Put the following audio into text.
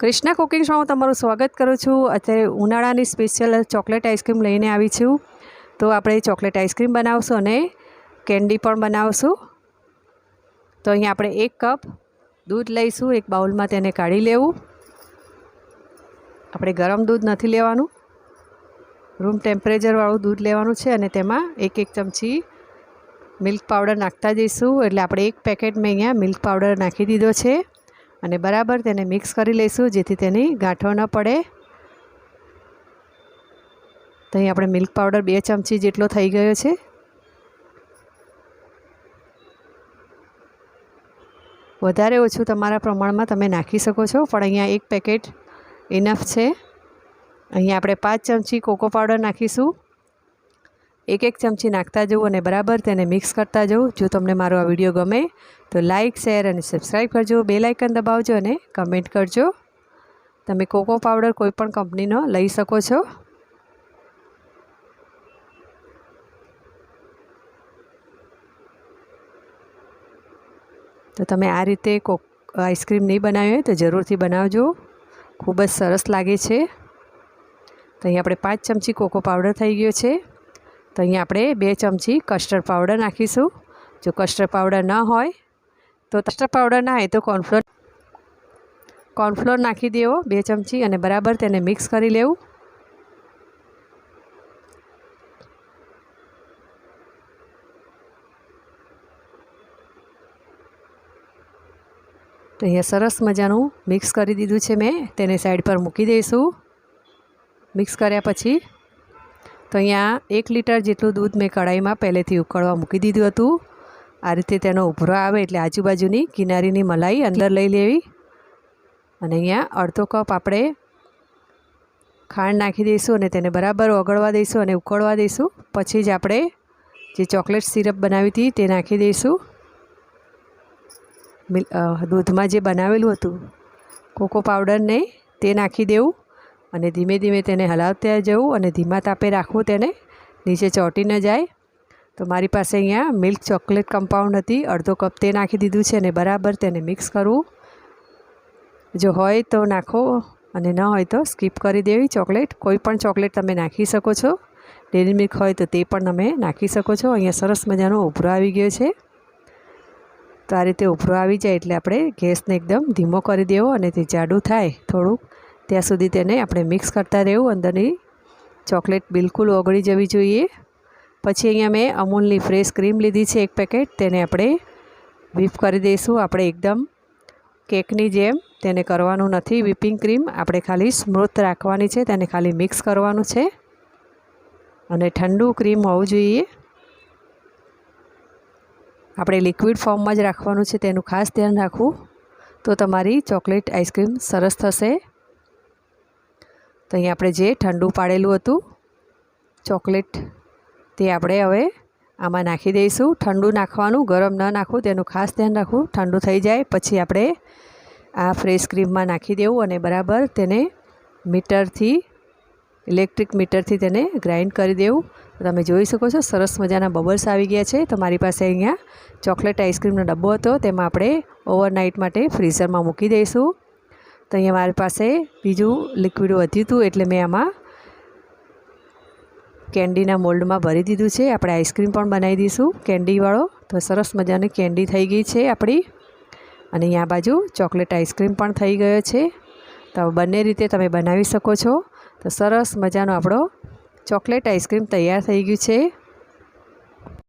Krishna cooking શોમાં તમારું સ્વાગત કરું છું. અત્યારે ઉનાળાની સ્પેશિયલ ચોકલેટ આઈસ્ક્રીમ લઈને આવી છું. તો આપણે ચોકલેટ આઈસ્ક્રીમ બનાવશું અને કેન્ડી પણ બનાવશું. તો અહીંયા આપણે એક કપ દૂધ લઈશું. એક બાઉલમાં તેને કાઢી લેવું. આપણે ગરમ દૂધ નથી લેવાનું. રૂમ ટેમ્પરેચરવાળું દૂધ લેવાનું છે અને તેમાં એક એક ચમચી મિલ્ક પાવડર નાખતા જઈશું. એટલે આપણે એક પેકેટ મેં અહીંયા મિલ્ક પાવડર નાખી દીધો છે. અને બરાબર તેને મિક્સ કરી લઈશું જેથી તેની ગાંઠો ન પડે. તો અહીં આપણે મિલ્ક પાવડર બે ચમચી જેટલો થઈ ગયો છે. વધારે ઓછું તમારા પ્રમાણમાં તમે નાખી શકો છો, પણ અહીંયા એક પેકેટ ઇનફ છે. અહીંયા આપણે પાંચ ચમચી કોકો પાવડર નાખીશું. એક એક ચમચી નાખતા જવું અને બરાબર તેને મિક્સ કરતા જવું. જો તમને મારો આ વીડિયો ગમે, તો લાઇક શેર અને સબસ્ક્રાઈબ કરજો. બે લાઇકન દબાવજો અને કમેન્ટ કરજો. તમે કોકો પાવડર કોઈપણ કંપનીનો લઈ શકો છો. તો તમે આ રીતે કોક આઈસ્ક્રીમ નહીં બનાવી હોય તો જરૂરથી બનાવજો. ખૂબ જ સરસ લાગે છે. તો અહીં આપણે પાંચ ચમચી કોકો પાવડર થઈ ગયો છે. તો અહીંયા આપણે બે ચમચી કસ્ટર્ડ પાવડર નાખીશું. જો કસ્ટર્ડ પાવડર ન હોય, તો કસ્ટર્ડ પાવડર ના હોય તો કોર્નફ્લોર કોર્નફ્લોર નાખી દેવો બે ચમચી અને બરાબર તેને મિક્સ કરી લેવું. તો અહીંયા સરસ મજાનું મિક્સ કરી દીધું છે મેં. તેને સાઈડ પર મૂકી દઈશું. મિક્સ કર્યા પછી તો અહીંયા એક લીટર જેટલું દૂધ મેં કઢાઈમાં પહેલેથી ઉકળવા મૂકી દીધું હતું. આ રીતે તેનો ઉભરો આવે એટલે આજુબાજુની કિનારીની મલાઈ અંદર લઈ લેવી. અને અહીંયા અડધો કપ આપણે ખાંડ નાખી દઈશું અને તેને બરાબર ઓગળવા દઈશું અને ઉકળવા દઈશું. પછી જ આપણે જે ચોકલેટ સિરપ બનાવી હતી તે નાખી દઈશું. મિલ દૂધમાં જે બનાવેલું હતું કોકો પાવડરને તે નાખી દેવું. અને ધીમે ધીમે તેને હલાવતા જવું અને ધીમા તાપે રાખવું તેને નીચે ચોંટી ન જાય. તો મારી પાસે અહીંયા મિલ્ક ચોકલેટ કમ્પાઉન્ડ હતી. અડધો કપ તે નાખી દીધું છે અને બરાબર તેને મિક્સ કરવું. જો હોય તો નાખો અને ન હોય તો સ્કીપ કરી દેવી. ચોકલેટ, કોઈ પણ ચોકલેટ તમે નાખી શકો છો. ડેરી મિલ્ક હોય તો તે પણ તમે નાખી શકો છો. અહીંયા સરસ મજાનો ઉભરો આવી ગયો છે. તો આ રીતે ઉભરો આવી જાય એટલે આપણે ગેસને એકદમ ધીમો કરી દેવો અને તે જાડું થાય થોડુંક. ત્યાં સુધી તેને આપણે મિક્સ કરતા રહેવું અંદરની ચોકલેટ બિલકુલ ઓગળી જવી જોઈએ. પછી અહીંયા મેં અમૂલની ફ્રેશ ક્રીમ લીધી છે એક પેકેટ, તેને આપણે whip કરી દઈશું. આપણે એકદમ કેકની જેમ તેને કરવાનું નથી વિપિંગ ક્રીમ આપણે ખાલી સ્મૂથ રાખવાની છે, તેને ખાલી મિક્સ કરવાનું છે. અને ઠંડુ ક્રીમ હોવું જોઈએ. આપણે લિક્વિડ ફોર્મમાં જ રાખવાનું છે, તેનું ખાસ ધ્યાન રાખવું. તો તમારી ચોકલેટ આઈસ્ક્રીમ સરસ થશે. તો અહીં આપણે જે ઠંડુ પાડેલું હતું, ચોકલેટ, તે આપણે હવે આમાં નાખી દઈશું. ઠંડુ નાખવાનું, ગરમ ન નાખવું, તેનું ખાસ ધ્યાન રાખવું. ઠંડુ થઈ જાય પછી આપણે આ ફ્રેશ ક્રીમમાં નાખી દેવું અને બરાબર તેને મીટરથી, ઇલેક્ટ્રિક મીટરથી તેને ગ્રાઇન્ડ કરી દેવું. તમે જોઈ શકો છો, સરસ મજાના બબલ્સ આવી ગયા છે. તો મારી પાસે અહીંયા ચોકલેટ આઈસ્ક્રીમનો ડબ્બો હતો, તેમાં આપણે ઓવરનાઇટ માટે ફ્રીઝરમાં મૂકી દઈશું. તો અહીંયા મારી પાસે બીજું લિક્વિડ વધ્યું હતું એટલે મેં આમાં કેન્ડીના મોલ્ડમાં ભરી દીધું છે. આપણે આઈસ્ક્રીમ પણ બનાવી દઈશું કેન્ડીવાળો તો સરસ મજાની કેન્ડી થઈ ગઈ છે આપણી. અને અહીંયા બાજુ ચોકલેટ આઈસ્ક્રીમ પણ થઈ ગયો છે. તો બંને રીતે તમે બનાવી શકો છો. તો સરસ મજાનો આપણો ચોકલેટ આઈસ્ક્રીમ તૈયાર થઈ ગયું છે.